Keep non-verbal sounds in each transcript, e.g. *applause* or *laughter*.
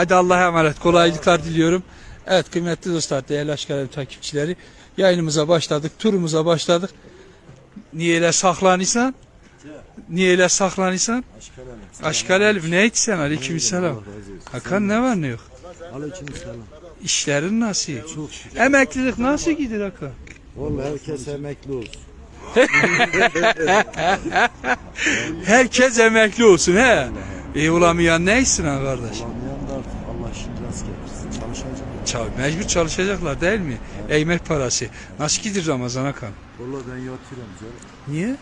Hadi Allah'a emanet. Kolaylıklar diliyorum. Evet kıymetli dostlar, değerli aşk takipçileri. Yayınımıza başladık, turumuza başladık. Niye öyle saklanırsan? Niye öyle saklanırsan? Aşkal Elif ne etsen? Aleyküm selam. Hakan ne var ne yok? Aleyküm selam. İşlerin nasıl? Çok şükür. Emeklilik nasıl gidiyor Hakan? Vallahi herkes emekli olsun. *laughs* Herkes emekli olsun he. İyi olamayan neysin ha kardeş? Olamayan da artık Allah şimdi rast getirsin. Çalışacak. Çal- mecbur çalışacaklar değil mi? Ekmek parası. Nasıl gidiyor Ramazan Hakan? Vallahi ben yatıyorum canım. Niye?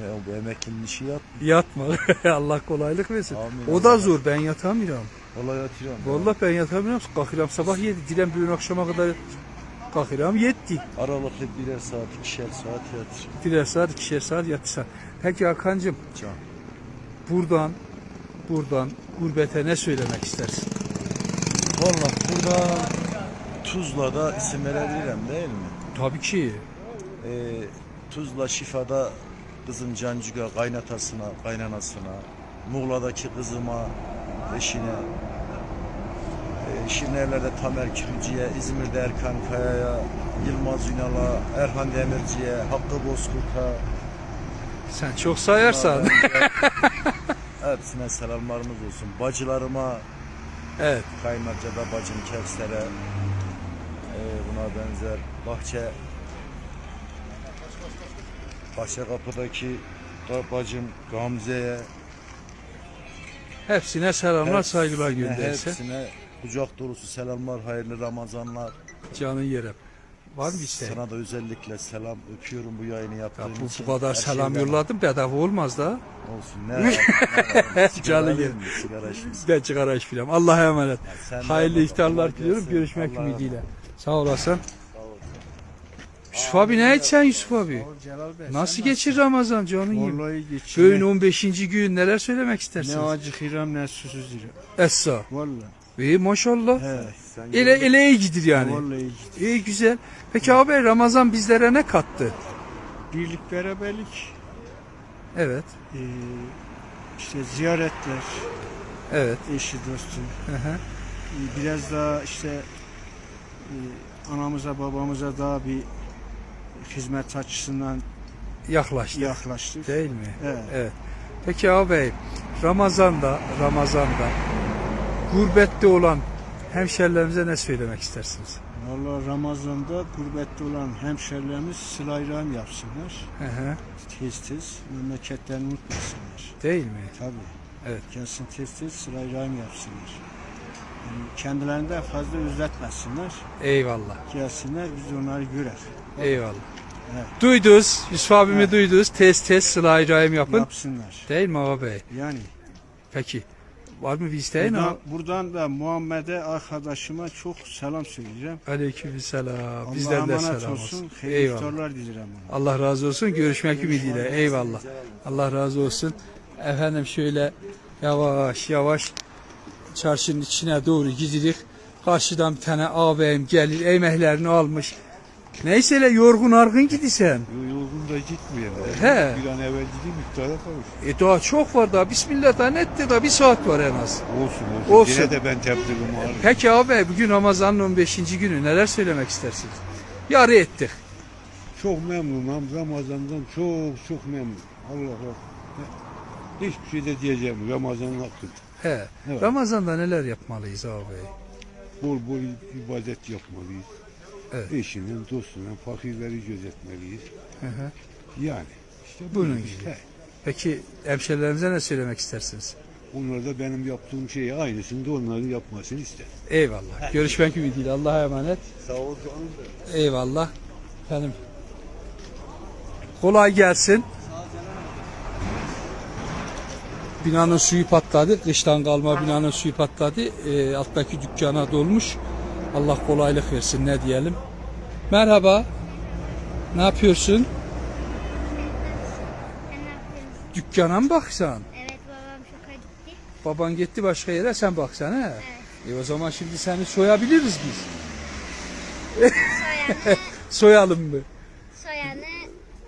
Ya bu emeklinin işi yat. Yatma. *laughs* Allah kolaylık versin. Amin. O da zor. Ben yatamıyorum. Vallahi yatıyorum. Vallahi ben yatamıyorum. Kalkıram sabah yedi. Dilem bir akşama kadar kalkıram yetti. Aralıklı birer saat, ikişer saat yatırım. Birer saat, ikişer saat yatırsan. Peki Hakan'cığım Can. buradan buradan gurbete ne söylemek istersin? Vallahi burada Tuzla'da isim verebilirim değil mi? Tabii ki. Ee, Tuzla Şifa'da kızım Cancıga kaynatasına, kaynanasına, Muğla'daki kızıma, eşine, e, Şirinevler'de Tamer Kürücü'ye, İzmir'de Erkan Kaya'ya, Yılmaz Ünal'a, Erhan Demirci'ye, Hakkı Bozkurt'a, Sen çok sayarsan. *laughs* hepsine selamlarımız olsun. Bacılarıma, evet. Kaynarca'da bacım Kevser'e, e, buna benzer Bahçe Bahçe Kapı'daki da bacım Gamze'ye Hepsine selamlar, *laughs* hepsine- saygılar gönderse. Hepsine kucak dolusu selamlar, hayırlı Ramazanlar. Canın yerim. Var mı isteğin? Sana da özellikle selam öpüyorum bu yayını Ya yaptığın bu, için. bu kadar selam yolladım bedava olmaz da. Olsun ne ne. *laughs* Sigara Canı? Sigara içmiş. Ben çıkar iş filan. Allah'a emanet. de Hayırlı Allah- iftarlar Allah diliyorum. Görüşmek Allah'a ümidiyle. Sağ olasın. Yusuf abi ne edeceksin Yusuf abi? Celal Bey. Nasıl geçir Ramazan canın yiyeyim? Vallahi geçiyor. Bugün 15. gün neler söylemek Ne istersiniz? acı hiram ne susuz hiram. Essa. Vallahi. İyi maşallah. He. Ele, ele iyi gidir yani. Vallahi gitti. İyi güzel. Peki abi Ramazan bizlere ne kattı? Birlik beraberlik. Evet. Ee, işte ziyaretler. Evet. Eşi dostu. Hı hı. Ee, Biraz daha işte e, anamıza babamıza daha bir hizmet açısından Yaklaştı. yaklaştık. Değil mi? Evet. Evet. Peki ağabey Ramazan'da Ramazan'da gurbette olan hemşerilerimize ne söylemek istersiniz? Vallahi Ramazan'da gurbette olan hemşerilerimiz sıla-i rahim yapsınlar. Hı hı. Tez tez memleketlerini unutmasınlar. Değil mi? Tabii. Evet. Gelsin tez tez sıra-i rahim yapsınlar. Yani kendilerinden fazla üzletmesinler. Eyvallah. Gelsinler biz onları görer. Eyvallah. Evet. Duyduz. Yusuf abimi Evet. duyduz. Tez tez sıla rahim yapın. Yapsınlar. Değil mi ağabey? Yani Peki. Var mı bir isteğin? buradan, buradan da Muhammed'e arkadaşıma çok selam söyleyeceğim. Aleyküm selam. Allah'a Bizden de selam olsun. olsun. Hayırlı Eyvallah. iftarlar dilerim ona. Allah razı olsun. Görüşmek ümidiyle. Eyvallah. Allah razı olsun. Efendim şöyle yavaş yavaş çarşının içine doğru gidirik. Karşıdan bir tane ağabeyim gelir. Eymeklerini almış. Neyse yorgun argın gidisen. Da gitmiyor. He. Bir an evvel gideyim iftara kavuş. E daha çok var daha. Bismillah daha netti daha bir saat var en az. Olsun olsun. Olsun. Yine de ben tebliğimi alırım. Peki abi bugün Ramazan'ın 15. günü neler söylemek istersiniz? Yarı ettik. Çok memnunum. Ramazan'dan çok çok memnun. Allah Allah. Hiçbir şey de diyeceğim. Ramazan'ın hakkıdır. He. Evet. Ramazan'da neler yapmalıyız abi? Bol bol ibadet yapmalıyız. Evet. Eşinin, dostunun, fakirleri gözetmeliyiz. Hı hı. Yani. işte Bunun gibi. işte. Peki hemşerilerimize ne söylemek istersiniz? Onlar da benim yaptığım şeyi aynısını da onların yapmasını ister. Eyvallah. Görüşmek ümidiyle. Allah'a emanet. Sağ ol canım da. Eyvallah. Efendim. Kolay gelsin. Binanın suyu patladı. Kıştan kalma binanın suyu patladı. Ee, alttaki dükkana dolmuş. Allah kolaylık versin ne diyelim. Merhaba. Ne yapıyorsun? Dükkana mı baksan? Evet babam şoka gitti. Baban gitti başka yere sen baksana. he. E o zaman şimdi seni soyabiliriz biz. Soyanı, *laughs* Soyalım mı? soyanı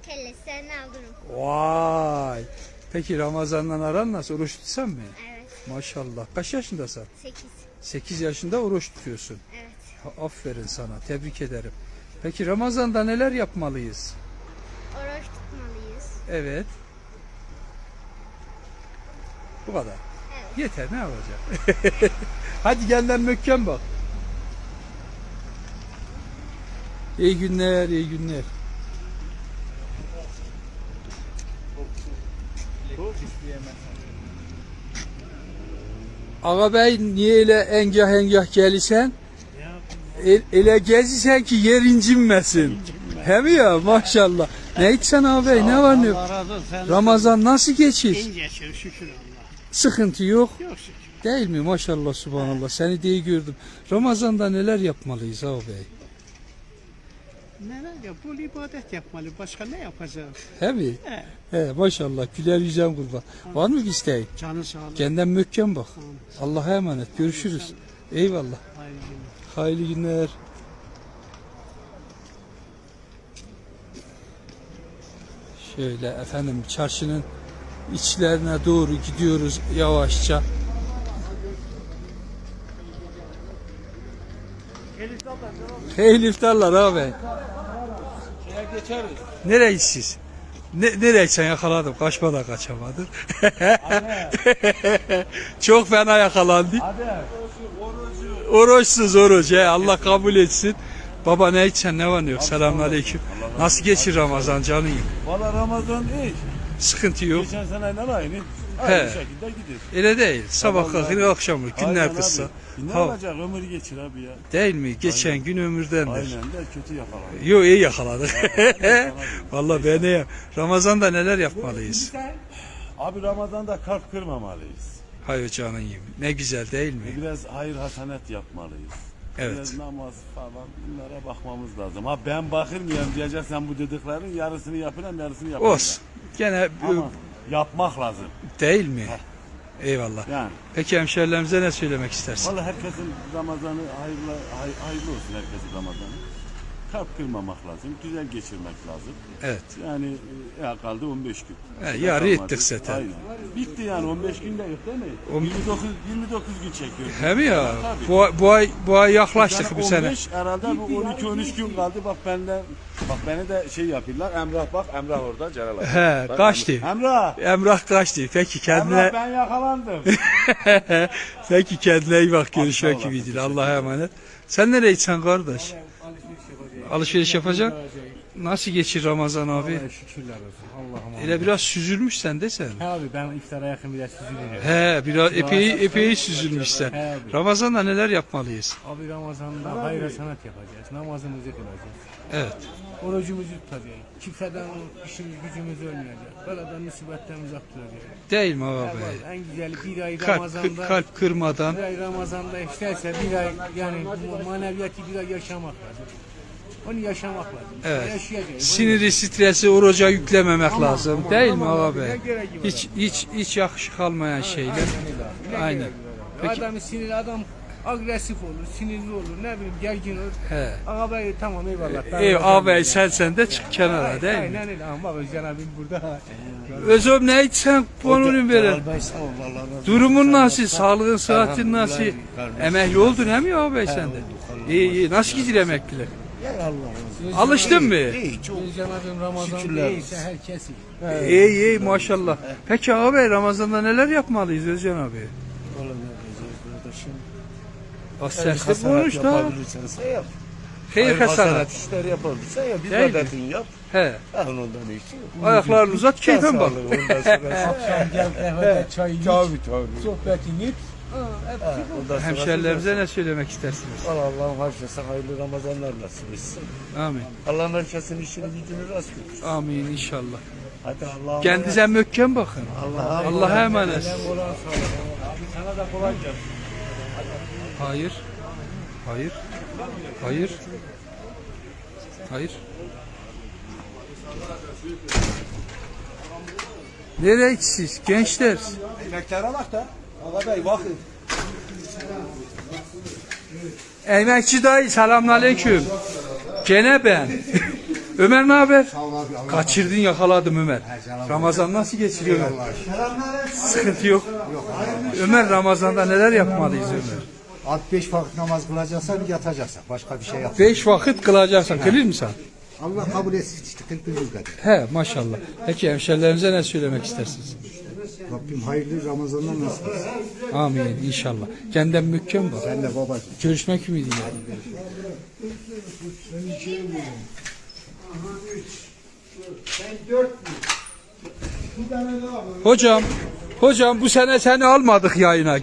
kellesinden alırım. Vay. Peki Ramazan'dan aran nasıl? Oruç tutsan mı? Evet. Maşallah. Kaç yaşındasın? 8. 8 yaşında oruç tutuyorsun. Evet. Aferin sana. Tebrik ederim. Peki Ramazan'da neler yapmalıyız? Oruç tutmalıyız. Evet. Bu kadar. Evet. Yeter ne yapacak? *laughs* Hadi genden mökken bak. İyi günler, iyi günler. Ağa bey niye öyle engah engah gelisen? El, ele gezisen ki yer incinmesin. He mi ya maşallah. Ne içsen ağabey ne var ne yok? Ramazan nasıl geçir? iyi geçiyor şükür Allah. Sıkıntı yok. Yok şükür. Değil mi? Maşallah subhanallah. Seni de iyi gördüm. Ramazan'da neler yapmalıyız ağabey? Neler yap? Bol ibadet yapmalı. Başka ne yapacağız? He mi? He. He maşallah. Güler yüzem kurban. Var mı bir isteğin? Canı sağ olun. Kendinden mökken bak. Allah'a emanet. Görüşürüz. Eyvallah. Hayırlı. Hayırlı günler. Şöyle efendim çarşının içlerine doğru gidiyoruz yavaşça. Hayırlı iftarlar abi. Nereye siz? Ne, nereye sen yakaladım? Kaçma da kaçamadın. *laughs* Çok fena yakalandı. Oruçsuz oruç. He. Allah kabul etsin. Baba ne içsen ne var ne yok. Selamünaleyküm. Nasıl geçir Ramazan canım? Valla Ramazan iyi. Sıkıntı yok. Geçen seneyle aynı. He. Aynı şekilde gidiyor. Öyle değil. Sabah Vallahi. akşam uyur. Günler Aynen kısa. abi. Ne Ha, olacak ömür geçir abi ya. değil mi? Geçen gün ömürdendir. Aynen de kötü yakalanır. Yo iyi yakaladık. *laughs* Vallahi ben ne Ramazan'da neler yapmalıyız? Abi Ramazan'da kalp kırmamalıyız. Hayır canın yiyeyim. Ne güzel değil mi? Biraz hayır hasanet yapmalıyız. Evet. Biraz namaz falan bunlara bakmamız lazım. Ha ben bakırmıyorum diyeceksen bu dediklerin yarısını yapıyorum yarısını yapıyorum. Olsun. Gene Ama yapmak lazım. değil mi? Eyvallah. Yani. Peki hemşerilerimize ne söylemek istersin? Vallahi herkesin Ramazan'ı hayırlı, hay- hayırlı olsun herkesin Ramazan'ı. Kalp kırmamak lazım, güzel geçirmek lazım. Evet. Yani e, ya kaldı 15 gün. He, Daha yarı kalmadı. ettik zaten. Aynen. Bitti yani 15 gün de yok değil mi? On- 29 29 gün çekiyor. He mi ya? Tabii. Bu, bu ay bu ay yaklaştık Yani bu sene. 15 herhalde bu 12 13 gün kaldı. Bak benden bak beni de şey yapıyorlar. Emrah bak Emrah orada Celal abi. He, Bak, kaçtı. Emrah. Emrah kaçtı. Peki kendine Emrah ben yakalandım. *laughs* Peki kendine iyi bak. Görüşmek ümidiyle. Allah'a emanet. Sen nereye gitsen kardeş? Alışveriş yapacaksın. Nasıl geçir Ramazan abi? Şükürler olsun. Allah'ım. Ele biraz süzülmüş sen de sen. He abi ben iftara yakın biraz süzülüyorum. He biraz epey epey süzülmüş sen. Abi. Ramazan'da neler yapmalıyız? Abi Ramazan'da hayır sanat yapacağız. Namazımızı kılacağız. Evet. Orucumuzu tutacağız. Kimseden işimiz gücümüz olmayacak. Beladan musibetten uzak duracağız. Değil mi abi? vallahi en güzeli bir ay Kalp, Ramazan'da kalp kırmadan. bir ay Ramazan'da isterse bir ay yani bu maneviyatı bir ay yaşamak lazım. Onu yaşamak lazım. Evet. Yaşayacağız. Siniri, stresi oruca yüklememek Aman, lazım. aman, Değil mi abi, ne gereği var Hiç hiç hiç yakışık almayan şeyler. Ne Aynen. var? Peki. Adam sinirli adam agresif olur, sinirli olur, ne bileyim gergin olur. He. Ağabey tamam eyvallah. Ey Ramazan'dayım ağabey yani. sen sen de çık kenara değil mi? Aynen öyle ama bak Özcan abim burada. Özüm ne içsen bonunu verir. Durumun nasıl? Sağlığın, sıhhatin nasıl? Emekli oldun he mi ağabey sen de? İyi iyi. Nasıl gidiyor emeklilik? Alıştın mı? Özcan abim Ramazan'da iyiyse herkes iyi. İyi iyi maşallah. Peki ağabey Ramazan'da neler yapmalıyız Özcan abi? Bak sesli konuş da. yap. Hayır hasanat. işler yapabilirsen ya Değil mi? ibadetini yap. He. Ah ondan iyisi yok. Ayaklarını uzat keyfen bak. Ondan sonra *laughs* Akşam gel kahvede çay iç, tabii tabii. sohbetini et. Sonra Hemşerilerimize ne söylemek istersiniz? Allah Allah'ım harcasın hayırlı Ramazanlar nasip etsin. Amin. Allah'ın herkesin işini gücünü rast götürsün. Amin inşallah. Hadi Allah'a Kendinize mökken bakın. Allah'a Allah'a emanet. Abi sana da kolay gelsin. Hayır. Hayır. Hayır. Hayır. Nereye siz gençler? Emeklere bak da. Ağabey bakın. Emekçi dayı selamünaleyküm. Gene ben. *laughs* Ömer ne haber? Kaçırdın yakaladım Ömer. Ramazan nasıl geçiriyor Ömer? Sıkıntı yok. Ömer Ramazan'da neler yapmalıyız Ömer? Alt beş vakit namaz kılacaksan yatacaksan. Başka bir şey yap. Beş vakit kılacaksan. Kılır mısın? Allah kabul etsin işte 41 yıl kadar. He maşallah. Peki hemşerilerimize ne söylemek istersiniz? Rabbim hayırlı Ramazanlar nasip etsin. Amin inşallah. Kendinden mükkem bak. Sen de babacığım. Görüşmek ümidiyle. Hocam, hocam bu sene seni almadık yayına.